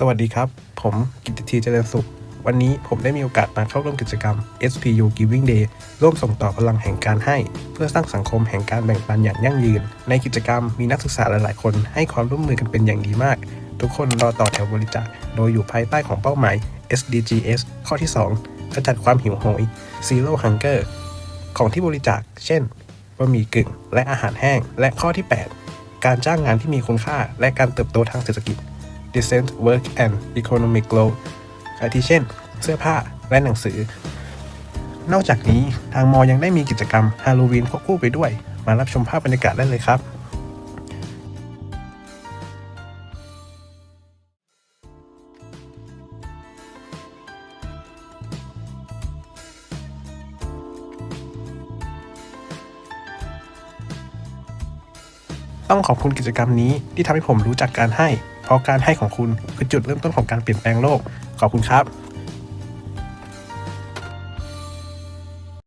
สวัสดีครับ ผมกิตติเจริญสุข วันนี้ผมได้มีโอกาสมาเข้าร่วมกิจกรรม SPU Giving Day ร่วมส่งต่อพลังแห่งการให้ เพื่อสร้างสังคมแห่งการแบ่งปันอย่างยั่งยืน ในกิจกรรมมีนักศึกษาหลาย ๆ คนให้ความร่วมมือกันเป็นอย่างดีมาก ทุกคนรอต่อแถวบริจาคโดยอยู่ภายใต้ของเป้าหมาย SDGs ข้อที่2ขจัดความหิวโหย Zero Hunger ของที่บริจาค เช่นบะหมี่กึ่ง และอาหารแห้ง และข้อที่ 8 การจ้างงานที่มีคุณค่า และการเติบโตทางเศรษฐกิจ decent work and economic growth อาทิเช่น เสื้อผ้าและหนังสือ นอกจากนี้ทางมอยังได้มีกิจกรรมฮาโลวีนควบคู่ไปด้วย มารับชมภาพบรรยากาศได้เลยครับต้องขอบคุณกิจกรรมนี้ที่ทำให้ผมรู้จักการให้ เพราะการให้ของคุณคือจุดเริ่มต้นของการเปลี่ยนแปลงโลก ขอบคุณครับ